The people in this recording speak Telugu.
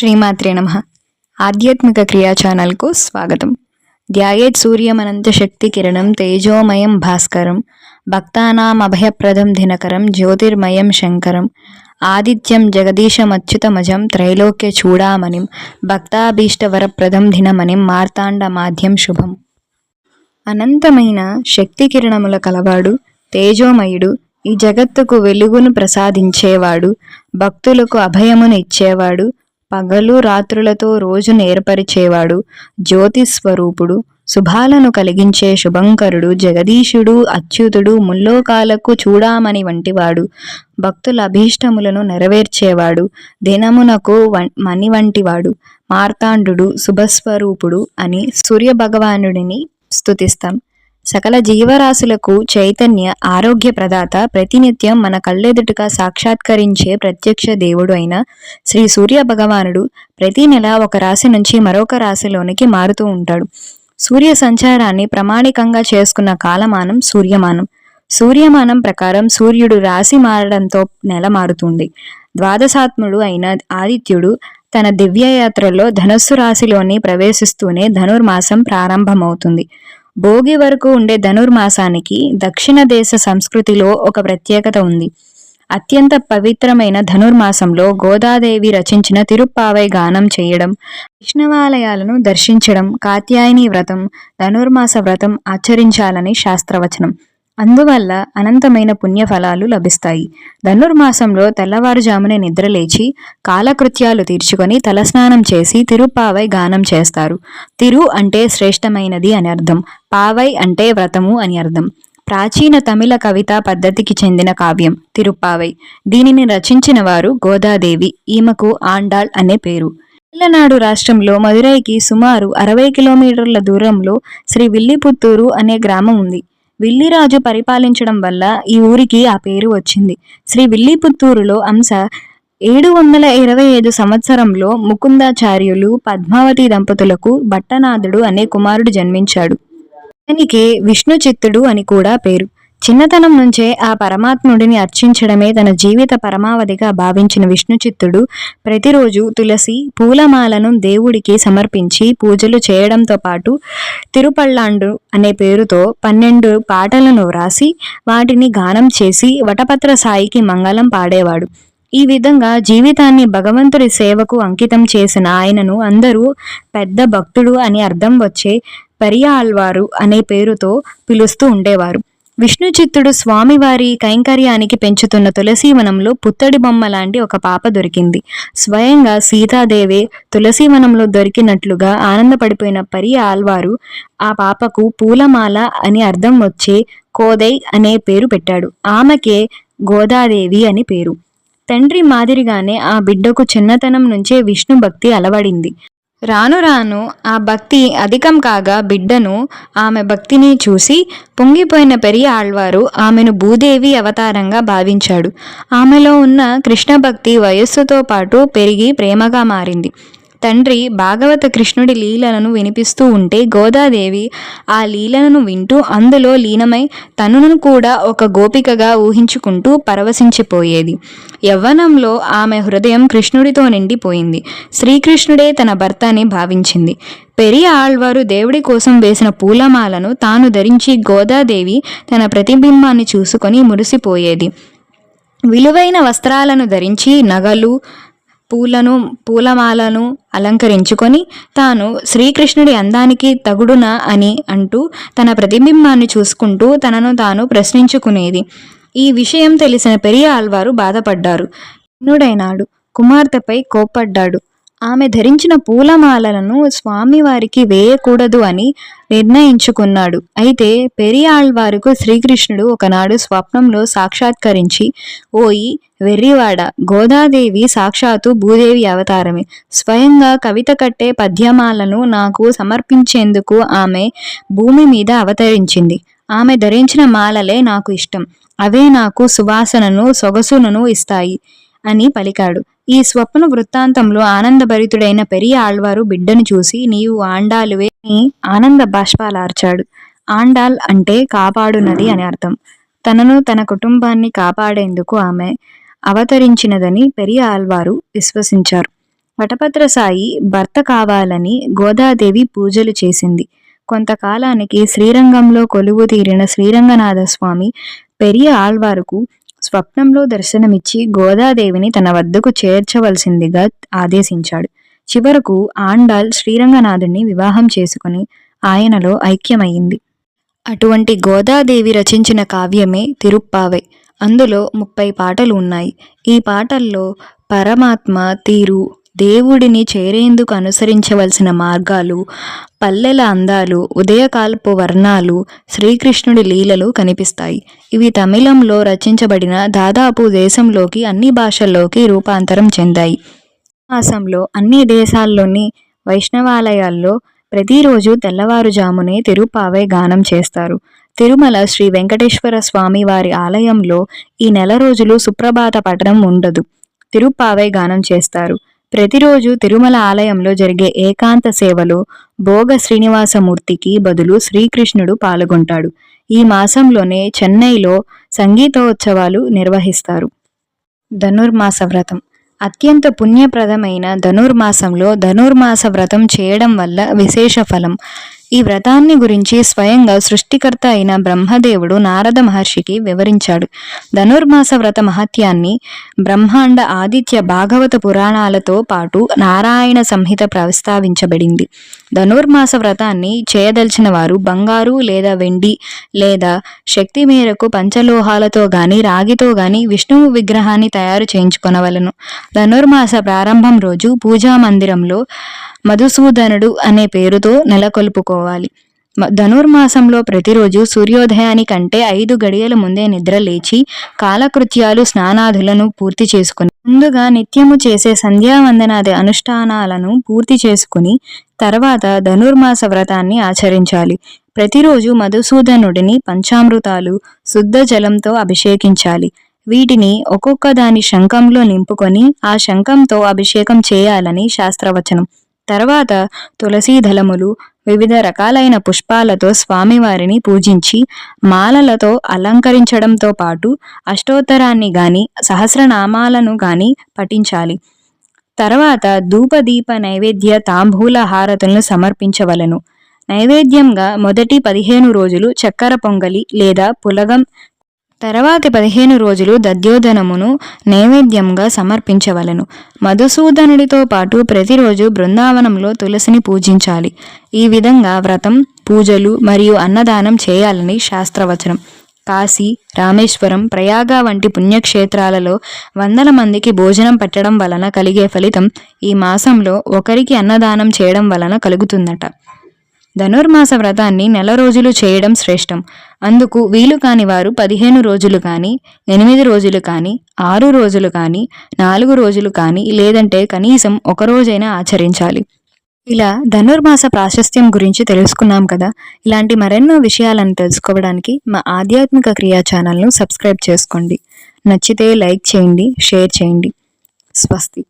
శ్రీమాత్రే నమ. ఆధ్యాత్మిక క్రియా ఛానల్కు స్వాగతం. ధ్యాయేత్ సూర్యమనంత శక్తి కిరణం తేజోమయం భాస్కరం. భక్తానాం అభయప్రదం దినకరం జ్యోతిర్మయం శంకరం. ఆదిత్యం జగదీశమచ్యుతమజం త్రైలోక్య చూడామణిం. భక్తాభీష్టవరప్రదం దినమణిం మార్తాండ మాధ్యం శుభం. అనంతమైన శక్తి కిరణముల కలవాడు తేజోమయుడు ఈ జగత్తుకు వెలుగును ప్రసాదించేవాడు భక్తులకు అభయమును ఇచ్చేవాడు పగలు రాత్రులతో రోజు నేర్పరిచేవాడు జ్యోతి స్వరూపుడు శుభాలను కలిగించే శుభంకరుడు జగదీశుడు అచ్యుతుడు ముల్లోకాలకు చూడామని వంటివాడు భక్తుల అభీష్టములను నెరవేర్చేవాడు దినమునకు మణి వంటివాడు మార్తాండు శుభస్వరూపుడు అని సూర్యభగవానుడిని స్తుతిస్తాం. సకల జీవరాశులకు చైతన్య ఆరోగ్య ప్రదాత ప్రతినిత్యం మన కళ్ళెదుటగా సాక్షాత్కరించే ప్రత్యక్ష దేవుడు అయిన శ్రీ సూర్య భగవానుడు ప్రతి నెల ఒక రాశి నుంచి మరొక రాశిలోనికి మారుతూ ఉంటాడు. సూర్య సంచారాన్ని ప్రామాణికంగా చేసుకున్న కాలమానం సూర్యమానం. సూర్యమానం ప్రకారం సూర్యుడు రాశి మారడంతో నెల మారుతుంది. ద్వాదశాత్ముడు అయిన ఆదిత్యుడు తన దివ్యయాత్రలో ధనస్సు రాశిలోని ప్రవేశిస్తూనే ధనుర్మాసం ప్రారంభమవుతుంది. భోగి వరకు ఉండే ధనుర్మాసానికి దక్షిణ దేశ సంస్కృతిలో ఒక ప్రత్యేకత ఉంది. అత్యంత పవిత్రమైన ధనుర్మాసంలో గోదాదేవి రచించిన తిరుప్పావై గానం చేయడం విష్ణవాలయాలను దర్శించడం కాత్యాయని వ్రతం ధనుర్మాస వ్రతం ఆచరించాలని శాస్త్రవచనం. అందువల్ల అనంతమైన పుణ్యఫలాలు లభిస్తాయి. ధనుర్మాసంలో తెల్లవారుజామునే నిద్రలేచి కాలకృత్యాలు తీర్చుకొని తలస్నానం చేసి తిరుపావై గానం చేస్తారు. తిరు అంటే శ్రేష్టమైనది అని అర్థం. పావై అంటే వ్రతము అని అర్థం. ప్రాచీన తమిళ కవితా పద్ధతికి చెందిన కావ్యం తిరుప్పావై దీనిని రచించిన వారు గోదాదేవి. ఈమెకు ఆండాళ్ అనే పేరు. తమిళనాడు రాష్ట్రంలో మదురైకి సుమారు అరవై కిలోమీటర్ల దూరంలో శ్రీ విల్లిపుత్తూరు అనే గ్రామం ఉంది. విల్లిరాజు పరిపాలించడం వల్ల ఈ ఊరికి ఆ పేరు వచ్చింది. శ్రీ విల్లిపుత్తూరులో అంశ ఏడు వందల ఇరవై ఐదు సంవత్సరంలో ముకుందాచార్యులు పద్మావతి దంపతులకు భట్టనాథుడు అనే కుమారుడు జన్మించాడు. అతనికి విష్ణు చిత్తుడు అని కూడా పేరు. చిన్నతనం నుంచే ఆ పరమాత్ముడిని అర్చించడమే తన జీవిత పరమావధిగా భావించిన విష్ణు చిత్తుడు ప్రతిరోజు తులసి పూలమాలను దేవుడికి సమర్పించి పూజలు చేయడంతో పాటు తిరుపళ్ళాండు అనే పేరుతో పన్నెండు పాటలను వ్రాసి వాటిని గానం చేసి వటపత్ర సాయికి మంగళం పాడేవాడు. ఈ విధంగా జీవితాన్ని భగవంతుడి సేవకు అంకితం చేసిన ఆయనను అందరూ పెద్ద భక్తుడు అని అర్థం వచ్చే పెరియాళ్వారు అనే పేరుతో పిలుస్తూ ఉండేవారు. విష్ణు చిత్తుడు స్వామివారి కైంకర్యానికి పెంచుతున్న తులసీవనంలో పుత్తడి బొమ్మ లాంటి ఒక పాప దొరికింది. స్వయంగా సీతాదేవే తులసీవనంలో దొరికినట్లుగా ఆనందపడిపోయిన పరి ఆల్వారు ఆ పాపకు పూలమాల అని అర్థం వచ్చే కోదై అనే పేరు పెట్టాడు. ఆమెకే గోదాదేవి అని పేరు. తండ్రి మాదిరిగానే ఆ బిడ్డకు చిన్నతనం నుంచే విష్ణు భక్తి అలవడింది. రాను రాను ఆ భక్తి అధికం కాగా బిడ్డను ఆమె భక్తిని చూసి పొంగిపోయిన పెరియ ఆళ్వారు ఆమెను భూదేవి అవతారంగా భావించాడు. ఆమెలో ఉన్న కృష్ణ భక్తి వయస్సుతో పాటు పెరిగి ప్రేమగా మారింది. తండ్రి భాగవత కృష్ణుడి లీలలను వినిపిస్తూ ఉంటే గోదాదేవి ఆ లీలలను వింటూ అందులో లీనమై తనను కూడా ఒక గోపికగా ఊహించుకుంటూ పరవశించిపోయేది. యవ్వనంలో ఆమె హృదయం కృష్ణుడితో నిండిపోయింది. శ్రీకృష్ణుడే తన భర్త అని భావించింది. పెరియ ఆళ్వారు దేవుడి కోసం వేసిన పూలమాలను తాను ధరించి గోదాదేవి తన ప్రతిబింబాన్ని చూసుకొని మురిసిపోయేది. విలువైన వస్త్రాలను ధరించి నగలు పూలను పూలమాలను అలంకరించుకొని తాను శ్రీకృష్ణుడి అందానికి తగుడునా అని అంటూ తన ప్రతిబింబాన్ని చూసుకుంటూ తనను తాను ప్రశ్నించుకునేది. ఈ విషయం తెలిసిన పెరియ ఆల్వారు బాధపడ్డారు. కృష్ణుడైనాడు కుమార్తెపై కోప్పడ్డాడు. ఆమె ధరించిన పూలమాలలను స్వామివారికి వేయకూడదు అని నిర్ణయించుకున్నాడు. అయితే పెరియాళ్వారుకు శ్రీకృష్ణుడు ఒకనాడు స్వప్నంలో సాక్షాత్కరించి ఓయి వెర్రివాడ గోదాదేవి సాక్షాత్తు భూదేవి అవతారమే. స్వయంగా కవిత కట్టే పద్యమాలను నాకు సమర్పించేందుకు ఆమె భూమి మీద అవతరించింది. ఆమె ధరించిన మాలలే నాకు ఇష్టం. అవే నాకు సువాసనను సొగసును ఇస్తాయి అని పలికాడు. ఈ స్వప్న వృత్తాంతంలో ఆనందభరితుడైన పెరియ ఆళ్వారు బిడ్డను చూసి నీవు ఆండాలువే అని ఆనంద బాష్పాలార్చాడు. ఆండాల్ అంటే కాపాడునది అని అర్థం. తనను తన కుటుంబాన్ని కాపాడేందుకు ఆమె అవతరించినదని పెరియ ఆళ్వారు విశ్వసించారు. వటపత్ర సాయి భర్త కావాలని గోదాదేవి పూజలు చేసింది. కొంతకాలానికి శ్రీరంగంలో కొలువు తీరిన శ్రీరంగనాథ స్వామి పెరియ ఆళ్వారుకు స్వప్నంలో దర్శనమిచ్చి గోదాదేవిని తన వద్దకు చేర్చవలసిందిగా ఆదేశించాడు. చివరకు ఆండాల్ శ్రీరంగనాథుణ్ణి వివాహం చేసుకుని ఆయనలో ఐక్యమయ్యింది. అటువంటి గోదాదేవి రచించిన కావ్యమే తిరుప్పావై. అందులో ముప్పై పాటలు ఉన్నాయి. ఈ పాటల్లో పరమాత్మ తీరు దేవుడిని చేరేందుకు అనుసరించవలసిన మార్గాలు పల్లెల అందాలు ఉదయకాల్పు వర్ణాలు శ్రీకృష్ణుడి లీలలు కనిపిస్తాయి. ఇవి తమిళంలో రచించబడిన దాదాపు దేశంలోకి అన్ని భాషల్లోకి రూపాంతరం చెందాయి. మాసంలో అన్ని దేశాల్లోని వైష్ణవాలయాల్లో ప్రతిరోజు తెల్లవారుజామునే తిరుపావై గానం చేస్తారు. తిరుమల శ్రీ వెంకటేశ్వర స్వామి వారి ఆలయంలో ఈ నెల రోజులు సుప్రభాత పఠనం ఉండదు. తిరుపావై గానం చేస్తారు. ప్రతిరోజు తిరుమల ఆలయంలో జరిగే ఏకాంత సేవలో భోగ శ్రీనివాసమూర్తికి బదులు శ్రీకృష్ణుడు పాల్గొంటాడు. ఈ మాసంలోనే చెన్నైలో సంగీతోత్సవాలు నిర్వహిస్తారు. ధనుర్మాస వ్రతం అత్యంత పుణ్యప్రదమైన ధనుర్మాసంలో ధనుర్మాస వ్రతం చేయడం వల్ల విశేష ఫలం. ఈ వ్రతాన్ని గురించి స్వయంగా సృష్టికర్త అయిన బ్రహ్మదేవుడు నారద మహర్షికి వివరించాడు. ధనుర్మాస వ్రత మహత్యాన్ని బ్రహ్మాండ ఆదిత్య భాగవత పురాణాలతో పాటు నారాయణ సంహిత ప్రస్తావించబడింది. ధనుర్మాస వ్రతాన్ని చేయదలిచిన వారు బంగారు లేదా వెండి లేదా శక్తి మేరకు పంచలోహాలతో గాని రాగితో గాని విష్ణువు విగ్రహాన్ని తయారు చేయించుకొనవలను. ధనుర్మాస ప్రారంభం రోజు పూజా మందిరంలో మధుసూదనుడు అనే పేరుతో నెలకొల్పుకోవాలి. ధనుర్మాసంలో ప్రతిరోజు సూర్యోదయానికంటే ఐదు గడియల ముందే నిద్ర లేచి కాలకృత్యాలు స్నానాదులను పూర్తి చేసుకుని ముందుగా నిత్యము చేసే సంధ్యావందనాది అనుష్ఠానాలను పూర్తి చేసుకుని తర్వాత ధనుర్మాస వ్రతాన్ని ఆచరించాలి. ప్రతిరోజు మధుసూదనుడిని పంచామృతాలు శుద్ధ జలంతో అభిషేకించాలి. వీటిని ఒక్కొక్క దాని శంఖంలో నింపుకొని ఆ శంఖంతో అభిషేకం చేయాలని శాస్త్రవచనం. తర్వాత తులసీదళములు వివిధ రకాలైన పుష్పాలతో స్వామివారిని పూజించి మాలలతో అలంకరించడంతో పాటు అష్టోత్తరాన్ని గాని సహస్రనామాలను గాని పఠించాలి. తర్వాత ధూపదీప నైవేద్య తాంబూల హారతులను సమర్పించవలను. నైవేద్యంగా మొదటి పదిహేను రోజులు చక్కెర పొంగలి లేదా పులగం తర్వాతి పదిహేను రోజులు దద్యోధనమును నైవేద్యంగా సమర్పించవలను. మధుసూదనుడితో పాటు ప్రతిరోజు బృందావనంలో తులసిని పూజించాలి. ఈ విధంగా వ్రతం పూజలు మరియు అన్నదానం చేయాలని శాస్త్రవచనం. కాశీ రామేశ్వరం ప్రయాగ వంటి పుణ్యక్షేత్రాలలో వందల మందికి భోజనం పెట్టడం వలన కలిగే ఫలితం ఈ మాసంలో ఒకరికి అన్నదానం చేయడం వలన కలుగుతుందట. ధనుర్మాస వ్రతాన్ని నెల రోజులు చేయడం శ్రేష్టం. అందుకు వీలు కాని వారు పదిహేను రోజులు కానీ ఎనిమిది రోజులు కానీ ఆరు రోజులు కానీ నాలుగు రోజులు కానీ లేదంటే కనీసం ఒక రోజైనా ఆచరించాలి. ఇలా ధనుర్మాస ప్రాశస్త్యం గురించి తెలుసుకున్నాం కదా. ఇలాంటి మరెన్నో విషయాలను తెలుసుకోవడానికి మా ఆధ్యాత్మిక క్రియా ఛానల్ను సబ్స్క్రైబ్ చేసుకోండి. నచ్చితే లైక్ చేయండి షేర్ చేయండి. స్వస్తి.